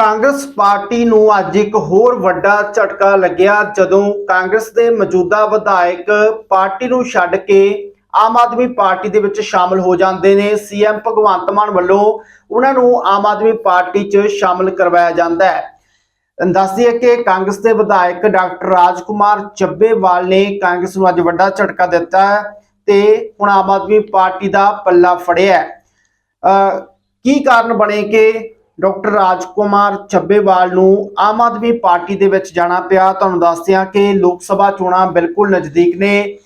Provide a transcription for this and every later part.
Congress party ਨੂੰ ਅੱਜ ਇੱਕ ਹੋਰ ਵੱਡਾ ਝਟਕਾ ਲੱਗਿਆ, ਜਦੋਂ ਕਾਂਗਰਸ ਦੇ ਮੌਜੂਦਾ ਵਿਧਾਇਕ ਪਾਰਟੀ ਨੂੰ ਛੱਡ ਕੇ ਆਮ ਆਦਮੀ ਪਾਰਟੀ ਦੇ ਵਿੱਚ ਸ਼ਾਮਲ ਹੋ ਜਾਂਦੇ ਨੇ। ਸੀਐਮ ਭਗਵੰਤ ਮਾਨ ਵੱਲੋਂ ਉਹਨਾਂ ਨੂੰ ਆਮ ਆਦਮੀ ਪਾਰਟੀ 'ਚ ਸ਼ਾਮਲ ਕਰਵਾਇਆ ਜਾਂਦਾ ਹੈ। ਦੱਸ ਕਿ ਕਾਂਗਰਸ ਦੇ ਵਿਧਾਇਕ ਡਾਕਟਰ ਰਾਜਕੁਮਾਰ ਚੱਬੇਵਾਲ ਨੇ ਕਾਂਗਰਸ ਨੂੰ ਅੱਜ ਵੱਡਾ ਝਟਕਾ ਦਿੱਤਾ ਹੈ ਤੇ ਹੁਣ ਆਮ ਆਦਮੀ ਪਾਰਟੀ ਦਾ ਪੱਲਾ ਫੜਿਆ ਕੀ ਕਾਰਨ ਬਣੇ ਕਿ ਡਾਕਟਰ ਰਾਜਕੁਮਾਰ ਚੱਬੇਵਾਲ ਨੂੰ ਆਮ ਆਦਮੀ ਪਾਰਟੀ ਦੇ ਵਿੱਚ ਜਾਣਾ ਪਿਆ। ਤੁਹਾਨੂੰ ਦੱਸਦੇ ਹਾਂ ਕਿ ਲੋਕ ਸਭਾ ਚੋਣਾਂ ਬਿਲਕੁਲ ਨਜ਼ਦੀਕ ਨੇ।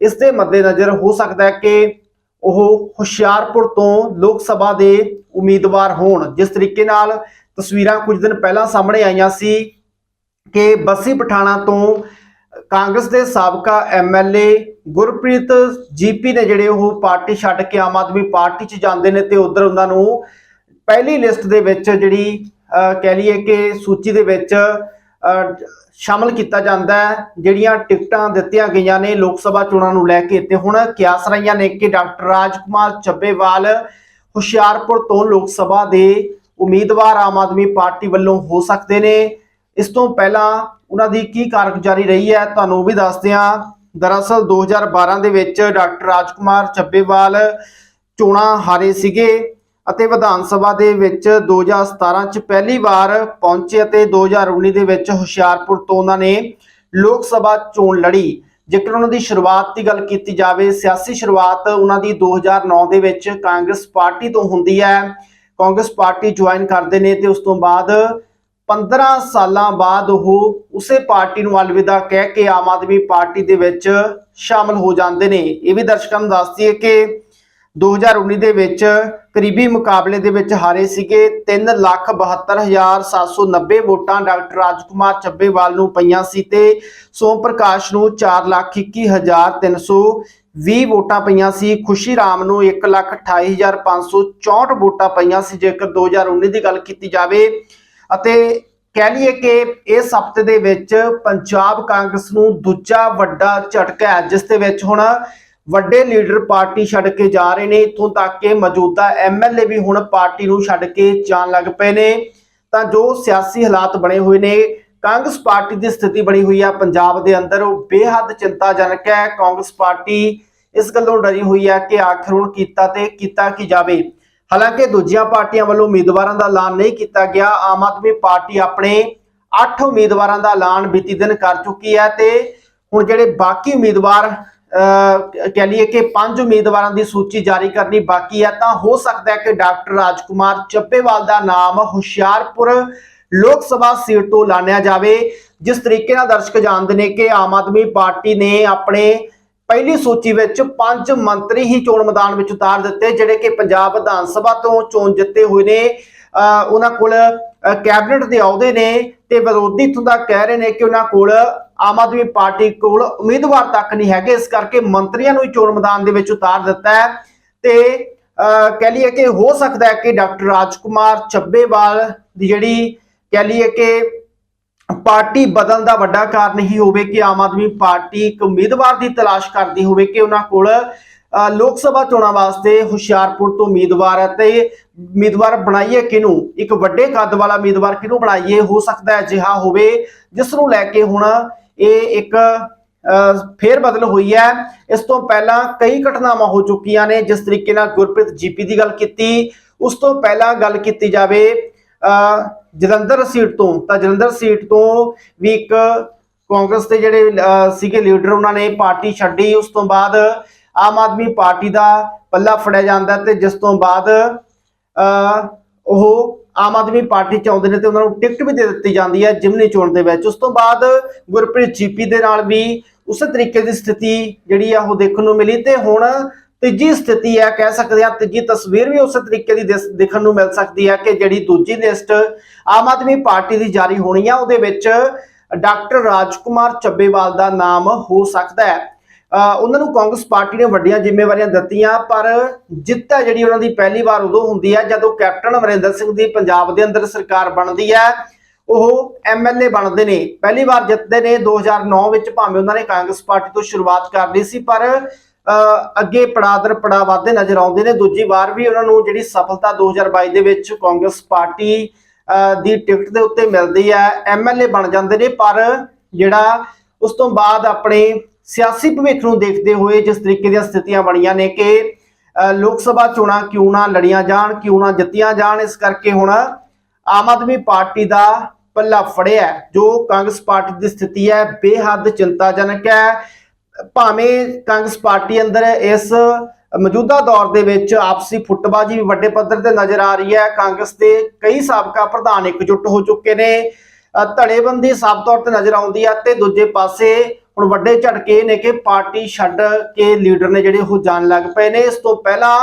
ਇਸ ਦੇ ਮੱਦੇਨਜ਼ਰ ਹੋ ਸਕਦਾ ਹੈ ਕਿ ਉਹ ਹੁਸ਼ਿਆਰਪੁਰ ਤੋਂ ਲੋਕ ਸਭਾ ਦੇ ਉਮੀਦਵਾਰ ਹੋਣ। ਜਿਸ ਤਰੀਕੇ ਨਾਲ ਤਸਵੀਰਾਂ ਕੁਝ ਦਿਨ ਪਹਿਲਾਂ ਸਾਹਮਣੇ ਆਈਆਂ ਸੀ ਕਿ ਬੱਸੀ ਪਠਾਣਾ ਤੋਂ ਕਾਂਗਰਸ ਦੇ ਸਾਬਕਾ ਐਮਐਲਏ ਗੁਰਪ੍ਰੀਤ ਜੀਪੀ ਨੇ ਜਿਹੜੇ ਉਹ ਪਾਰਟੀ ਛੱਡ ਕੇ ਆਮ ਆਦਮੀ ਪਾਰਟੀ 'ਚ ਜਾਂਦੇ ਨੇ ਤੇ ਉਧਰ ਉਹਨਾਂ ਨੂੰ ਪਹਿਲੀ ਲਿਸਟ ਦੇ ਵਿੱਚ ਜਿਹੜੀ ਕਹਿ ਲਈਏ ਕਿ ਸੂਚੀ ਦੇ ਵਿੱਚ ਅਹ, ਸ਼ਾਮਲ ਕੀਤਾ ਜਾਂਦਾ ਹੈ ਜਿਹੜੀਆਂ ਟਿਕਟਾਂ ਦਿੱਤੀਆਂ ਗਈਆਂ ਨੇ ਲੋਕ ਸਭਾ ਚੋਣਾਂ ਨੂੰ ਲੈ ਕੇ ਤੇ ਹੁਣ ਕਿਆਸ ਰਹੀਆਂ ਨੇ ਕਿ ਡਾਕਟਰ ਰਾਜਕੁਮਾਰ ਚੱਬੇਵਾਲ ਹੁਸ਼ਿਆਰਪੁਰ ਤੋਂ ਲੋਕ ਸਭਾ ਦੇ ਉਮੀਦਵਾਰ ਆਮ ਆਦਮੀ ਪਾਰਟੀ ਵੱਲੋਂ ਹੋ ਸਕਦੇ ਨੇ। ਇਸ ਤੋਂ ਪਹਿਲਾਂ ਉਹਨਾਂ ਦੀ ਕੀ ਕਾਰਗੁਜ਼ਾਰੀ ਰਹੀ ਹੈ ਤੁਹਾਨੂੰ ਉਹ ਵੀ ਦੱਸਦੇ ਹਾਂ ਦਰਅਸਲ 2012 ਦੇ ਵਿੱਚ ਡਾਕਟਰ ਰਾਜਕੁਮਾਰ ਚੱਬੇਵਾਲ ਚੋਣਾਂ ਹਾਰੇ ਸੀਗੇ। ਅਤੇ ਵਿਧਾਨ ਸਭਾ ਦੇ ਵਿੱਚ 2017 ਚ ਪਹਿਲੀ ਵਾਰ ਪਹੁੰਚੇ ਅਤੇ 2019 ਦੇ ਵਿੱਚ ਹੁਸ਼ਿਆਰਪੁਰ ਤੋਂ ਉਹਨਾਂ ਨੇ ਲੋਕ ਸਭਾ ਚੋਣ ਲੜੀ। ਜੇਕਰ ਉਹਨਾਂ ਦੀ ਸ਼ੁਰੂਆਤ ਦੀ ਗੱਲ ਕੀਤੀ ਜਾਵੇ, ਸਿਆਸੀ ਸ਼ੁਰੂਆਤ ਉਹਨਾਂ ਦੀ 2009 ਦੇ ਵਿੱਚ ਕਾਂਗਰਸ ਪਾਰਟੀ ਤੋਂ ਹੁੰਦੀ ਹੈ। ਕਾਂਗਰਸ ਪਾਰਟੀ ਜੁਆਇਨ ਕਰਦੇ ਨੇ ਤੇ ਉਸ ਤੋਂ ਬਾਅਦ 15 ਸਾਲਾਂ ਬਾਅਦ ਉਹ ਉਸੇ ਪਾਰਟੀ ਨੂੰ ਅਲਵਿਦਾ ਕਹਿ ਕੇ ਆਮ ਆਦਮੀ ਪਾਰਟੀ ਦੇ ਵਿੱਚ ਸ਼ਾਮਲ ਹੋ ਜਾਂਦੇ ਨੇ। ਇਹ ਵੀ ਦਰਸ਼ਕਾਂ ਨੂੰ ਦੱਸਦੀ ਹੈ ਕਿ 2019 ਦੇ ਵਿੱਚ ਕਰੀਬੀ ਮੁਕਾਬਲੇ ਦੇ ਵਿੱਚ ਹਾਰੇ ਸੀਗੇ 372790 ਵੋਟਾਂ ਡਾਕਟਰ ਰਾਜਕੁਮਾਰ ਚੱਬੇਵਾਲ ਨੂੰ ਪਈਆਂ ਸੀ ਤੇ ਸੋਮ ਪ੍ਰਕਾਸ਼ ਨੂੰ 421320 ਵੋਟਾਂ ਪਈਆਂ ਸੀ। ਖੁਸ਼ੀ ਰਾਮ ਨੂੰ 128564 ਵੋਟਾਂ ਪਈਆਂ ਸੀ ਜੇਕਰ 2019 ਦੀ ਗੱਲ ਕੀਤੀ ਜਾਵੇ। ਅਤੇ ਕਹਿ ਲਈਏ ਕਿ ਇਸ ਹਫ਼ਤੇ ਦੇ ਵਿੱਚ ਪੰਜਾਬ ਕਾਂਗਰਸ ਨੂੰ ਦੂਜਾ ਵੱਡਾ ਝਟਕਾ ਹੈ, ਜਿਸ ਦੇ ਵਿੱਚ ਹੁਣ ਵੱਡੇ ਲੀਡਰ ਪਾਰਟੀ ਛੱਡ ਕੇ ਜਾ ਰਹੇ ਨੇ। ਇਥੋਂ ਤੱਕ ਕਿ ਮੌਜੂਦਾ ਐਮਐਲਏ ਵੀ ਹੁਣ ਪਾਰਟੀ ਨੂੰ ਛੱਡ ਕੇ ਜਾਣ ਲੱਗ ਪਏ ਨੇ। ਤਾਂ ਜੋ ਸਿਆਸੀ ਹਾਲਾਤ ਬਣੇ ਹੋਏ ਨੇ, ਕਾਂਗਰਸ ਪਾਰਟੀ ਦੀ ਸਥਿਤੀ ਬਣੀ ਹੋਈ ਹੈ ਪੰਜਾਬ ਦੇ ਅੰਦਰ। ਉਹ ਬੇਹੱਦ ਚਿੰਤਾਜਨਕ ਹੈ। ਕਾਂਗਰਸ ਪਾਰਟੀ ਇਸ ਗੱਲੋਂ ਡਰੀ ਹੋਈ ਹੈ ਕਿ ਆਖਰ ਹੁਣ ਕੀਤਾ ਤੇ ਕੀਤਾ ਕੀ ਜਾਵੇ। ਹਾਲਾਂਕਿ ਦੂਜੀਆਂ ਪਾਰਟੀਆਂ ਵੱਲੋਂ ਉਮੀਦਵਾਰਾਂ ਦਾ ਐਲਾਨ ਨਹੀਂ ਕੀਤਾ ਗਿਆ। ਆਮ ਆਦਮੀ ਪਾਰਟੀ ਆਪਣੇ 8 ਉਮੀਦਵਾਰਾਂ ਦਾ ਐਲਾਨ ਬੀਤੀ ਦਿਨ ਕਰ ਚੁੱਕੀ ਹੈ ਤੇ ਹੁਣ ਜਿਹੜੇ ਬਾਕੀ ਉਮੀਦਵਾਰ ਕਹਿ ਲਈਏ ਕਿ ਪੰਜ ਉਮੀਦਵਾਰਾਂ ਦੀ ਸੂਚੀ ਜਾਰੀ ਕਰਨੀ ਬਾਕੀ ਹੈ, ਤਾਂ ਹੋ ਸਕਦਾ ਹੈ ਕਿ ਡਾਕਟਰ ਰਾਜਕੁਮਾਰ ਚੱਪੇਵਾਲ ਦਾ ਨਾਮ ਹੁਸ਼ਿਆਰਪੁਰ ਲੋਕ ਸਭਾ ਸੀਟ ਤੋਂ ਲਾਣਿਆ ਜਾਵੇ, ਜਿਸ ਤਰੀਕੇ ਨਾਲ ਦਰਸ਼ਕ ਜਾਣਦੇ ਨੇ ਕਿ ਆਮ ਆਦਮੀ ਪਾਰਟੀ ਨੇ ਆਪਣੇ ਪਹਿਲੀ ਸੂਚੀ ਵਿੱਚ ਪੰਜ ਮੰਤਰੀ ਹੀ ਚੋਣ ਮੈਦਾਨ ਵਿੱਚ ਉਤਾਰ ਦਿੱਤੇ, ਜਿਹੜੇ ਕਿ ਪੰਜਾਬ ਵਿਧਾਨ ਸਭਾ ਤੋਂ ਚੋਣ ਜਿੱਤੇ ਹੋਏ ਨੇ। ਅਹ ਉਹਨਾਂ ਕੋਲ ਕੈਬਨਿਟ ਦੇ ਅਹੁਦੇ ਨੇ ਤੇ ਵਿਰੋਧੀ ਇੱਥੋਂ ਦਾ ਕਹਿ ਰਹੇ ਨੇ ਕਿ ਉਹਨਾਂ ਕੋਲ ਆਮ ਆਦਮੀ ਪਾਰਟੀ ਕੋਲ ਉਮੀਦਵਾਰ ਤੱਕ ਨਹੀਂ ਹੈਗੇ ਇਸ ਕਰਕੇ ਮੰਤਰੀਆਂ ਨੂੰ ਹੀ ਚੋਣ ਮੈਦਾਨ ਦੇ ਵਿੱਚ ਉਤਾਰ ਦਿੱਤਾ ਹੈ। ਤੇ ਅਹ ਕਹਿ ਲਈਏ ਕਿ ਹੋ ਸਕਦਾ ਹੈ ਕਿ ਡਾਕਟਰ ਰਾਜਕੁਮਾਰ ਚੱਬੇਵਾਲ ਦੀ ਜਿਹੜੀ ਕਹਿ ਲਈਏ ਕਿ ਪਾਰਟੀ ਬਦਲਣ ਦਾ ਵੱਡਾ ਕਾਰਨ ਹੀ ਹੋਵੇ ਕਿ ਆਮ ਆਦਮੀ ਪਾਰਟੀ ਇੱਕ ਉਮੀਦਵਾਰ ਦੀ ਤਲਾਸ਼ ਕਰਦੀ ਹੋਵੇ ਕਿ ਉਹਨਾਂ ਕੋਲ ਅ, ਲੋਕ ਸਭਾ ਚੋਣਾਂ ਵਾਸਤੇ ਹੁਸ਼ਿਆਰਪੁਰ ਤੋਂ ਉਮੀਦਵਾਰ ਹੈ ਤੇ ਉਮੀਦਵਾਰ ਬਣਾਈਏ ਕਿਹਨੂੰ? ਇੱਕ ਵੱਡੇ ਕੱਦ ਵਾਲਾ ਉਮੀਦਵਾਰ ਕਿਹਨੂੰ ਬਣਾਈਏ? ਹੋ ਸਕਦਾ ਹੈ ਅਜਿਹਾ ਹੋਵੇ ਜਿਸ ਨੂੰ ਲੈ ਕੇ ਹੁਣ ਇਹ ਇੱਕ ਫੇਰ ਬਦਲ ਹੋਈ ਹੈ। ਇਸ ਤੋਂ ਪਹਿਲਾਂ ਕਈ ਘਟਨਾਵਾਂ ਹੋ ਚੁੱਕੀਆਂ ਨੇ, ਜਿਸ ਤਰੀਕੇ ਨਾਲ ਗੁਰਪ੍ਰੀਤ ਜੀਪੀ ਦੀ ਗੱਲ ਕੀਤੀ। ਉਸ ਤੋਂ ਪਹਿਲਾਂ ਗੱਲ ਕੀਤੀ ਜਾਵੇ ਜਲੰਧਰ ਸੀਟ ਤੋਂ, ਤਾਂ ਜਲੰਧਰ ਸੀਟ ਤੋਂ ਵੀ ਇੱਕ ਕਾਂਗਰਸ ਦੇ ਜਿਹੜੇ ਸੀਗੇ ਲੀਡਰ, ਉਹਨਾਂ ਨੇ ਪਾਰਟੀ ਛੱਡੀ। ਉਸ ਤੋਂ ਬਾਅਦ ਆਮ ਆਦਮੀ ਪਾਰਟੀ ਦਾ ਪੱਲਾ ਫੜਿਆ ਜਾਂਦਾ ਤੇ ਜਿਸ ਤੋਂ ਬਾਅਦ ਉਹ ਆਮ ਆਦਮੀ ਪਾਰਟੀ ਚ ਆਉਂਦੇ ਨੇ ਤੇ ਉਹਨਾਂ ਨੂੰ ਟਿਕਟ ਵੀ ਦੇ ਦਿੱਤੀ ਜਾਂਦੀ ਹੈ ਜਿਮਨੀ ਚੋਣ ਦੇ ਵਿੱਚ। ਉਸ ਤੋਂ ਬਾਅਦ ਗੁਰਪ੍ਰੀਤ ਜੀਪੀ ਦੇ ਨਾਲ ਵੀ ਉਸੇ ਤਰੀਕੇ ਦੀ ਸਥਿਤੀ ਜਿਹੜੀ ਆ ਉਹ ਦੇਖਣ ਨੂੰ ਮਿਲੀ ਤੇ ਹੁਣ ਤੀਜੀ ਸਥਿਤੀ ਹੈ ਕਹਿ ਸਕਦੇ ਹਾਂ ਤੀਜੀ ਤਸਵੀਰ ਵੀ ਉਸੇ ਤਰੀਕੇ ਦੀ ਦਿਸ- ਦੇਖਣ ਨੂੰ ਮਿਲ ਸਕਦੀ ਹੈ ਕਿ ਜਿਹੜੀ ਦੂਜੀ ਲਿਸਟ ਆਮ ਆਦਮੀ ਪਾਰਟੀ ਦੀ ਜਾਰੀ ਹੋਣੀ ਆ, ਉਹਦੇ ਵਿੱਚ ਡਾਕਟਰ ਰਾਜਕੁਮਾਰ ਚੱਬੇਵਾਲ ਦਾ ਨਾਮ ਹੋ ਸਕਦਾ ਹੈ। ਉਹਨਾਂ ਨੂੰ ਕਾਂਗਰਸ ਪਾਰਟੀ ਨੇ ਵੱਡੀਆਂ ਜ਼ਿੰਮੇਵਾਰੀਆਂ ਦਿੱਤੀਆਂ ਪਰ ਜਿੱਤ ਹੈ ਜਿਹੜੀ ਉਹਨਾਂ ਦੀ ਪਹਿਲੀ ਵਾਰ ਉਦੋਂ ਹੁੰਦੀ ਹੈ ਜਦੋਂ ਕੈਪਟਨ ਅਮਰਿੰਦਰ ਸਿੰਘ ਦੀ ਪੰਜਾਬ ਦੇ ਅੰਦਰ ਸਰਕਾਰ ਬਣਦੀ ਹੈ। ਉਹ ਐਮਐਲਏ ਬਣਦੇ ਨੇ। ਪਹਿਲੀ ਵਾਰ ਜਿੱਤਦੇ ਨੇ। 2009 ਵਿੱਚ ਭਾਵੇਂ ਉਹਨਾਂ ਨੇ ਕਾਂਗਰਸ ਪਾਰਟੀ ਤੋਂ ਸ਼ੁਰੂਆਤ ਕਰ ਲਈ ਸੀ ਪਰ ਅਹ, ਅੱਗੇ ਪੜਾਦਰ ਪੜਾ ਵਾਧੇ ਨਜ਼ਰ ਆਉਂਦੇ ਨੇ। ਦੂਜੀ ਵਾਰ ਵੀ ਉਹਨਾਂ ਨੂੰ ਜਿਹੜੀ ਸਫਲਤਾ 2022 ਦੇ ਵਿੱਚ ਕਾਂਗਰਸ ਪਾਰਟੀ ਦੀ ਟਿਕਟ ਦੇ ਉੱਤੇ ਮਿਲਦੀ ਹੈ। ਐਮਐਲਏ ਬਣ ਜਾਂਦੇ ਨੇ ਪਰ ਜਿਹੜਾ ਉਸ ਤੋਂ ਬਾਅਦ ਆਪਣੇ ਸਿਆਸੀ ਭਵਿੱਖ ਨੂੰ ਦੇਖਦੇ ਹੋਏ ਜਿਸ ਤਰੀਕੇ ਦੀਆਂ ਸਥਿਤੀਆਂ ਬਣੀਆਂ ਨੇ ਕਿ ਅਹ, ਲੋਕ ਸਭਾ ਚੋਣਾਂ ਕਿਉਂ ਨਾ ਲੜੀਆਂ ਜਾਣ ਕਿਉਂ ਨਾ ਜਿੱਤੀਆਂ ਜਾਣ ਇਸ ਕਰਕੇ ਹੁਣ ਆਮ ਆਦਮੀ ਪਾਰਟੀ ਦਾ ਪੱਲਾ ਫੜਿਆ ਜੋ ਕਾਂਗਰਸ ਪਾਰਟੀ ਦੀ ਸਥਿਤੀ ਹੈ ਬੇਹੱਦ ਚਿੰਤਾਜਨਕ ਹੈ। ਭਾਵੇਂ ਕਾਂਗਰਸ ਪਾਰਟੀ ਅੰਦਰ ਇਸ ਮੌਜੂਦਾ ਦੌਰ ਦੇ ਵਿੱਚ ਆਪਸੀ ਫੁੱਟਬਾਜ਼ੀ ਵੀ ਵੱਡੇ ਪੱਧਰ ਤੇ ਨਜ਼ਰ ਆ ਰਹੀ ਹੈ ਕਾਂਗਰਸ ਦੇ ਕਈ ਸਾਬਕਾ ਪ੍ਰਧਾਨ ਇਕਜੁੱਟ ਹੋ ਚੁੱਕੇ ਨੇ। ਧੜੇਬੰਦੀ ਸਾਫ਼ ਤੌਰ ਤੇ ਨਜ਼ਰ ਆਉਂਦੀ ਹੈ ਤੇ ਦੂਜੇ ਪਾਸੇ ਹੁਣ ਵੱਡੇ ਝਟਕੇ ਇਹ ਨੇ ਕਿ ਪਾਰਟੀ ਛੱਡ ਕੇ ਲੀਡਰ ਨੇ ਜਿਹੜੇ ਉਹ ਜਾਣ ਲੱਗ ਪਏ ਨੇ। ਇਸ ਤੋਂ ਪਹਿਲਾਂ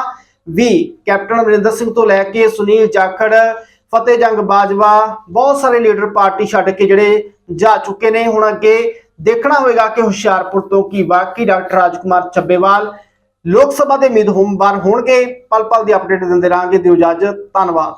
ਵੀ ਕੈਪਟਨ ਅਮਰਿੰਦਰ ਸਿੰਘ ਤੋਂ ਲੈ ਕੇ ਸੁਨੀਲ ਜਾਖੜ, ਫਤਿਹ ਜੰਗ ਬਾਜਵਾ, ਬਹੁਤ ਸਾਰੇ ਲੀਡਰ ਪਾਰਟੀ ਛੱਡ ਕੇ ਜਿਹੜੇ ਜਾ ਚੁੱਕੇ ਨੇ। ਹੁਣ ਅੱਗੇ ਦੇਖਣਾ ਹੋਵੇਗਾ ਕਿ ਹੁਸ਼ਿਆਰਪੁਰ ਤੋਂ ਕੀ ਬਾਕੀ ਡਾਕਟਰ ਰਾਜਕੁਮਾਰ ਚੱਬੇਵਾਲ ਲੋਕ ਸਭਾ ਦੇ ਉਮੀਦਵਾਰ ਹੋਣਗੇ। ਪਲ ਪਲ ਦੀ ਅਪਡੇਟ ਦਿੰਦੇ ਰਹਾਂਗੇ। ਦਿਓ ਇਜਾਜ਼ਤ। ਧੰਨਵਾਦ।